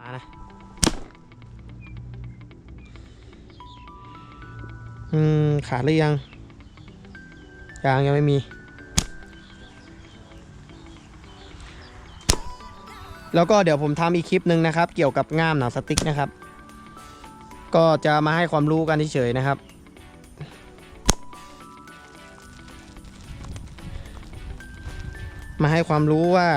มานะอืม ขาดหรือยัง ยังยังไม่มี แล้วก็เดี๋ยวผมทำอีกคลิปหนึ่งนะครับ เกี่ยวกับง่ามหนังสติ๊กนะครับ ก็จะมาให้ความรู้กันเฉยๆนะครับ มาให้ความรู้ว่า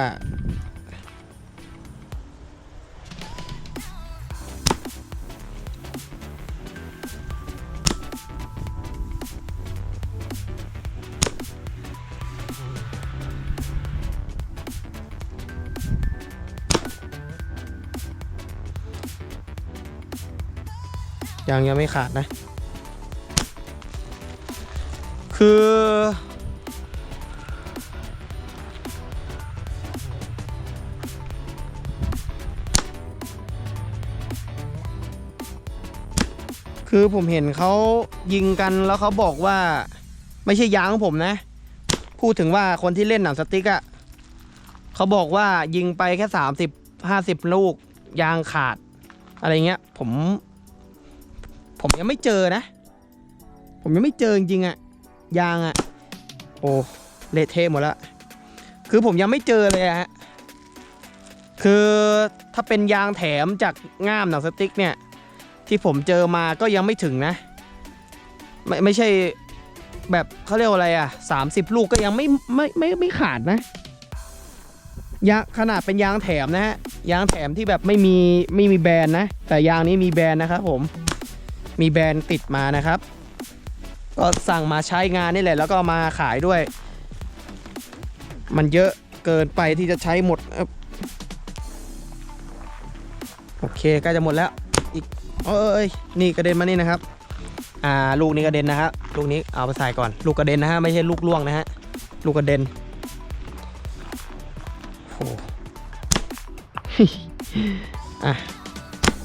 ยังยังไม่ขาดนะ คือ คือผมเห็นเขายิงกันแล้วเขาบอกว่า ไม่ใช่ยางของผมนะ พูดถึงว่าคนที่เล่นหนังสติ๊กอะเขาบอกว่ายิงไปแค่สามสิบห้าสิบลูก ยางขาด อะไรเงี้ย ผม ผมยังไม่เจอนะ ผมยังไม่เจอจริงๆอะยางอะโอ้เละเทะหมดล้วคือผมยังไม่เจอเลยฮะคือถ้าเป็นยางแถมจากง่ามหนังสติ๊กเนี่ย ที่ผมเจอมาก็ยังไม่ถึงนะ ไม่ไม่ใช่แบบเขาเรียกว่าอะไรอะสามสิบลูกก็ยังไม่ไม่ไม่ไม่ขาดนะยางขนาดเป็นยางแถมนะฮะยางแถมที่แบบไม่มีไม่มีแบรนด์นะ แต่ยางนี้มีแบรนด์นะครับผมมีแบรนด์ติดมานะครับ ก็สั่งมาใช้งานนี่แหละ แล้วก็มาขายด้วย มันเยอะเกินไปที่จะใช้หมด โอเคใกล้จะหมดแล้ว เอ้ยนี่กระเด็นมานี่นะครับ อ่าลูกนี้กระเด็นนะครับลูกนี้เอาไปใส่ก่อน ลูกกระเด็นนะฮะไม่ใช่ลูกล่วงนะฮะลูกกระเด็นโอ้อะ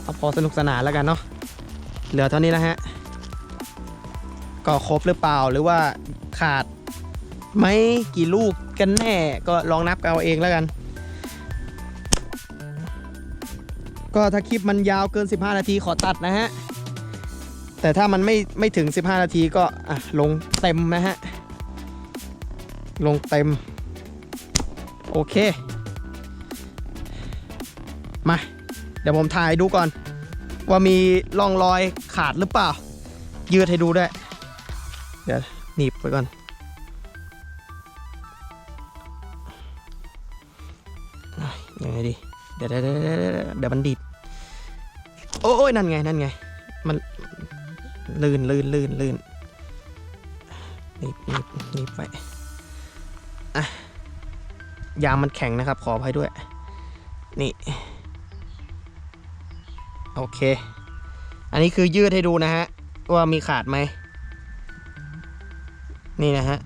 เอาพอสนุกสนานแล้วกันเนาะเหลือเท่านี้นะฮะก็ครบหรือเปล่าหรือว่าขาดไหมกี่ลูกกันแน่ก็ลองนับกันเอาเองแล้วกัน ก็ถ้าคลิปมันยาวเกิน 15 นาทีขอตัดนะฮะ แต่ถ้ามันไม่ไม่ถึง 15 นาทีก็อะลงเต็มนะฮะ ลงเต็ม โอเค มา เดี๋ยวผมถ่ายดูก่อน ว่ามีร่องรอยขาดหรือเปล่า ยืดให้ดูด้วยเดี๋ยวหนีบไปก่อนยังไงดี เดี๋ยวเดี๋ยวเดี๋ยวเดี๋ยวมันดีดโอ้ยนั่นไงนั่นไง มันลื่นลื่นลื่นลื่นนีบนีบนีบไปอะยางมันแข็งนะครับ ขออภัยด้วย นี่ โอเค อันนี้คือยืดให้ดูนะฮะ ว่ามีขาดไหม นี่นะฮะ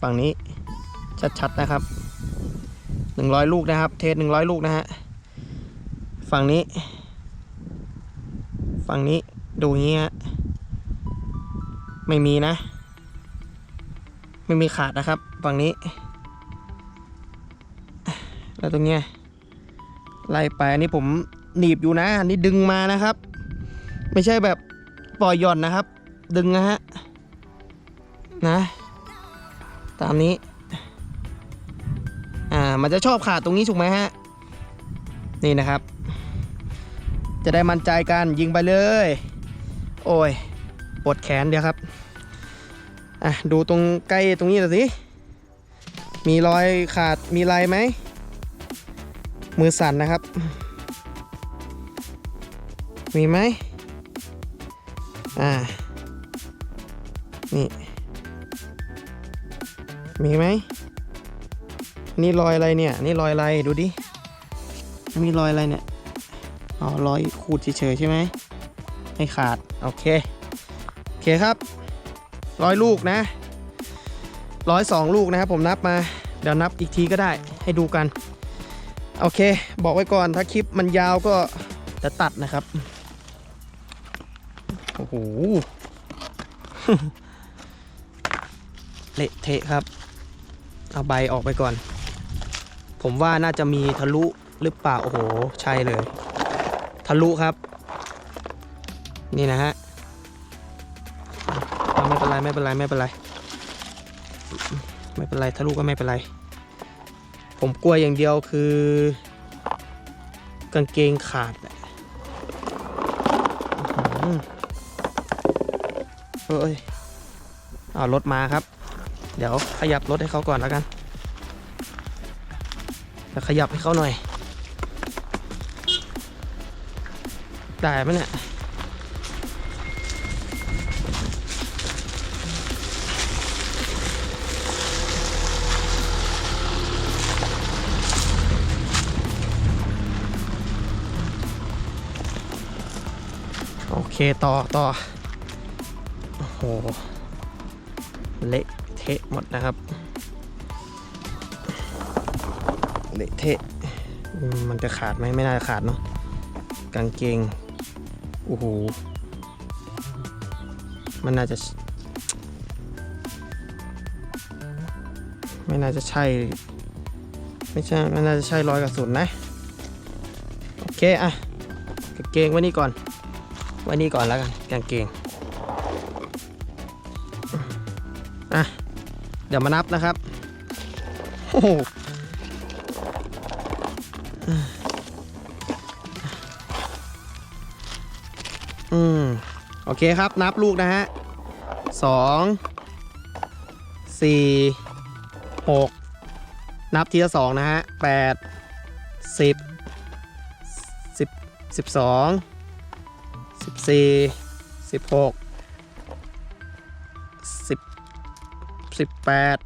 ฝั่งนี้ชัดๆนะครับ นึ่งร้อยลูกนะครับ เทสหนึ่งร้อยลูกนะฮะ ฝั่งนี้ ฝั่งนี้ดูอย่างนี้ฮะ ไม่มีนะ ไม่มีขาดนะครับ ฝั่งนี้ แล้วตรงเนี้ยไล่ไปอันนี้ผมหนีบอยู่นะ อันนี้ดึงมานะครับ ไม่ใช่แบบปล่อยหย่อนนะครับ ดึงนะฮะ นะ ตามนี้ มันจะชอบขาดตรงนี้ถูกไหมฮะ นี่นะครับ จะได้มั่นใจกันยิงไปเลย โอ้ยปวดแขนเดียวครับ อะ ดูตรงใกล้ตรงนี้หน่อยสิ มีรอยขาดมีลายไหม มือสั่นนะครับ มีไหม อ่า นี่ มีไหม นี่รอยอะไรเนี่ย นี่รอยอะไรดูดิ มีรอยอะไรเนี่ยอ๋อรอยขูดเฉยๆใช่ไหมไม่ขาด โอเค โอเคครับร้อยลูกนะร้อยสองลูกนะครับผมนับมา เดี๋ยวนับอีกทีก็ได้ให้ดูกัน โอเค บอกไว้ก่อนถ้าคลิปมันยาวก็จะตัดนะครับ โอ้โหเละเทะครับ เอาใบออกไปก่อน ผมว่าน่าจะมีทะลุหรือเปล่า โอ้โห ใช่เลย ทะลุครับ นี่นะฮะไม่เป็นไรไม่เป็นไรไม่เป็นไร ไม่เป็นไรทะลุก็ไม่เป็นไร ผมกลัวอย่างเดียวคือ กางเกงขาดเอ้ยเอารถมาครับ เดี๋ยวขยับรถให้เขาก่อนแล้วกัน เดี๋ยวขยับให้เขาหน่อย ได้ไหมเนี่ยโอเค ต่อต่อ โอ้โห เละเทะหมดนะครับ เละเทะมันจะขาดไหมไม่น่าจะขาดเนาะกางเกงโอ้โหมันน่าจะ ไม่น่าจะใช่ ไม่ใช่ไม่น่าจะใช่รอยกระสุนนะ โอเคอะกางเกงไว้นี่ก่อน ไว้นี่ก่อนแล้วกันกางเกงอะเดี๋ยวมานับนะครับ โอ้ อืม โอเคครับ นับลูกนะฮะสองสี่หกนับทีละสองนะฮะแปดสิบสิบสิบสองสิบสี่สิบหกสิบสิบแปด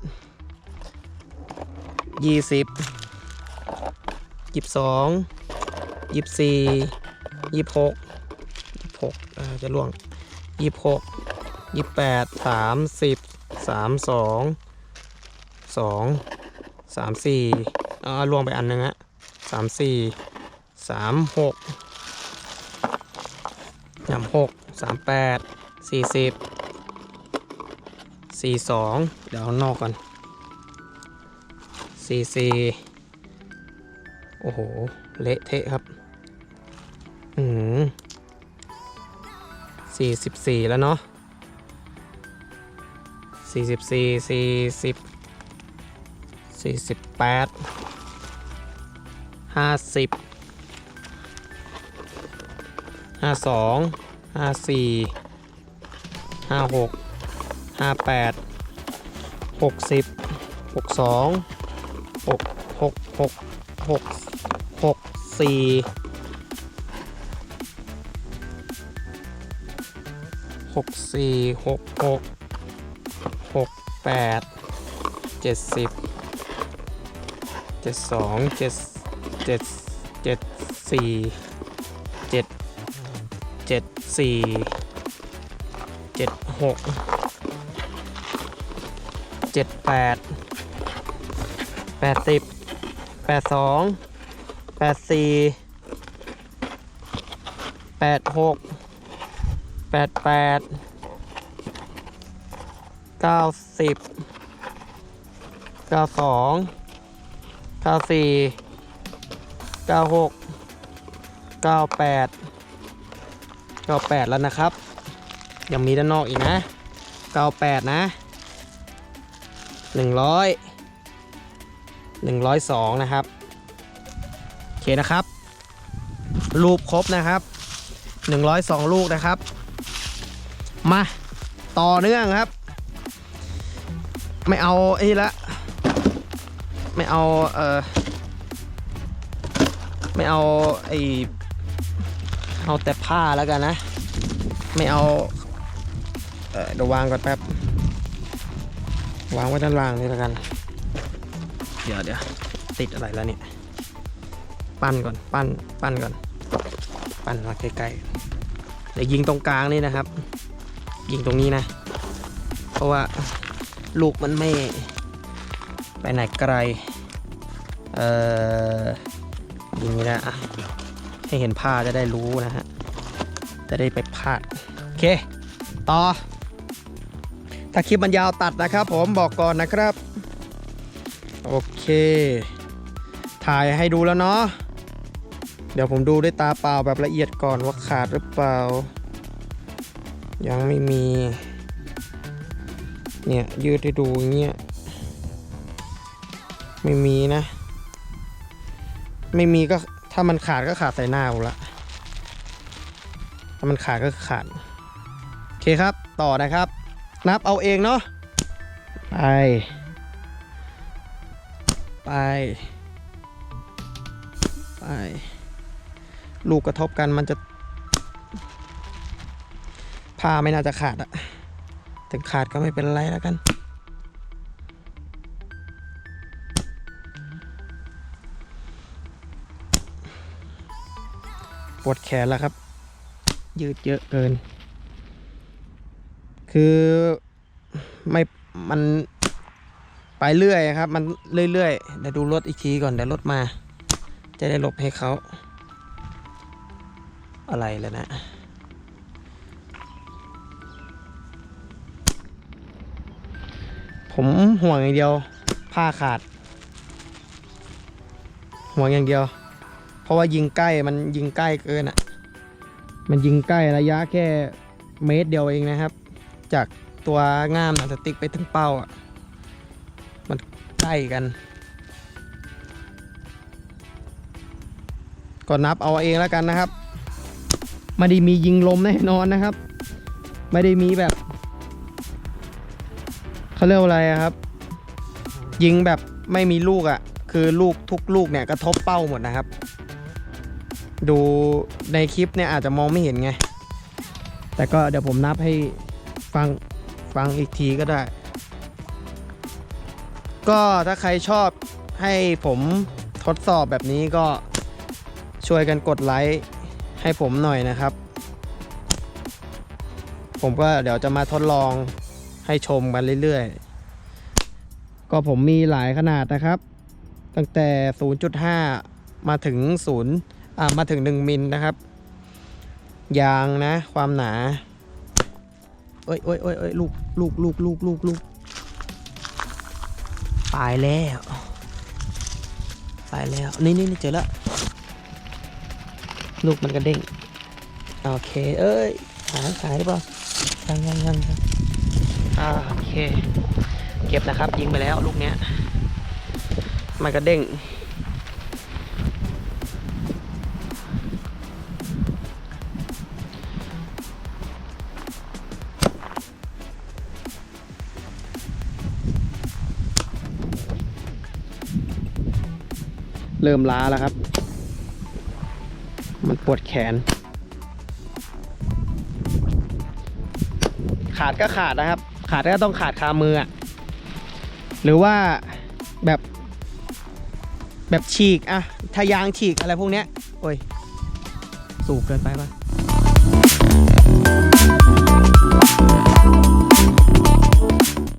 ยี่สิบยี่สิบสองยี่สิบสี่ยี่สิบหก จะล่วงยี่สิบหกยี่สิบแปดสามสิบสามสองสองสามสี่อ่าล่วงไปอันหนึงฮะสามสี่สามหกสามหกสามแปดสี่สิบสี่สองเดี๋ยวเอานอกก่อนสี่สี่โอ้โห เละเทะครับ อืม 44 แล้วเนาะ44 40 48 50 52 54 56 58 60 62 6 6 6 6 6 4 หกสี่หกหกหกแปดเจ็ดสิบเจ็ดสองเจ็ดเจ็ดเจ็ดสี่เจ็ดเจ็ดสี่เจ็ดหกเจ็ดแปดแปดสิบแปดสองแปดสี่แปดหก แปดแปดเก้าสิบเก้าสองเก้าสี่เก้าหกเก้าแปดเก้าแปดแล้วนะครับ ยังมีด้านนอกอีกนะเก้าแปดนะหนึ่งร้อยหนึ่งร้อยสองนะครับ โอเคนะครับ รูปครบนะครับหนึ่งร้อยสองลูกนะครับ มาต่อเนื่องครับ ไม่เอาไอ้ละไม่เอาเออไม่เอาไอเอาแต่ผ้าแล้วกันนะ ไม่เอาเออเดี๋ยววางก่อนแป๊บวางไว้ด้านล่างนี่แล้วกัน เดี๋ยวเดี๋ยวติดอะไรแล้วเนี่ยปั้นก่อนปั้นปั้นก่อน ปั้นมาใกล้ๆเดี๋ยวยิงตรงกลางนี่นะครับ ยิงตรงนี้นะ เพราะว่าลูกมันไม่ไปไหนไกล เอ่อยิงนี้นะอะให้เห็นผ้าจะได้รู้นะฮะ จะได้ไปพลาด โอเค ต่อ ถ้าคลิปมันยาวตัดนะครับผมบอกก่อนนะครับ โอเค ถ่ายให้ดูแล้วเนาะเดี๋ยวผมดูด้วยตาเปล่าแบบละเอียดก่อนว่าขาดหรือเปล่า ยังไม่มี เนี่ย ยืดให้ดูอย่างเงี้ย ไม่มีนะ ไม่มีก็ถ้ามันขาดก็ขาดใส่หน้าผมละ ถ้ามันขาดก็ขาด โอเคครับ ต่อนะครับ นับเอาเองเนาะ ไป ไป ไป ลูกกระทบกันมันจะ ผ้าไม่น่าจะขาดอะถึงขาดก็ไม่เป็นไรแล้วกัน ปวดแขนแล้วครับ ยืดเยอะเกิน คือไม่มันไปเรื่อยครับ มันเรื่อยๆเดี๋ยวดูรถอีกทีก่อนเดี๋ยวรถมา จะได้หลบให้เขาอะไรแล้วนะ ผมห่วงอย่างเดียว ผ้าขาด ห่วงอย่างเดียว เพราะว่ายิงใกล้มันยิงใกล้เกินอะ มันยิงใกล้ระยะแค่เมตรเดียวเองนะครับ จากตัวง่ามหนังสติ๊กไปถึงเป้าอะ มันใกล้กัน ก็นับเอาเองแล้วกันนะครับไม่ได้มียิงลมแน่นอนนะครับ ไม่ได้มีแบบ เขาเรียกว่าอะไรอะครับ ยิงแบบไม่มีลูกอะ่ะ คือลูกทุกลูกเนี่ยกระทบเป้าหมดนะครับ ดูในคลิปเนี่ยอาจจะมองไม่เห็นไง แต่ก็เดี๋ยวผมนับให้ฟังฟังอีกทีก็ได้ ก็ถ้าใครชอบให้ผมทดสอบแบบนี้ก็ช่วยกันกดไลค์ให้ผมหน่อยนะครับ ผมก็เดี๋ยวจะมาทดลอง ให้ชมกันเรื่อยๆ ก็ผมมีหลายขนาดนะครับ ตั้งแต่ 0.5 มาถึง0อ่ามาถึง 1 มิลนะครับ ยางนะ ความหนา เอ้ยเอ้ยเอ้ยเอ้ยลูกลูกลูกลูกลูกลูกตายแล้วตายแล้ว นี่นี่นี่เจอแล้ว ลูกมันกระเด้ง โอเค เอ้ย หายหายหรือเปล่ายังยังยังยงอ่า โอเค เก็บนะครับ ยิงไปแล้วลูกเนี้ย มันกระเด้ง เริ่มล้าแล้วครับ มันปวดแขนขาดก็ขาดนะครับ ขาดก็ต้องขาดคามืออะหรือว่าแบบแบบฉีกอะทายางฉีกอะไรพวกเนี้ย โอ้ย สูงเกินไปปะ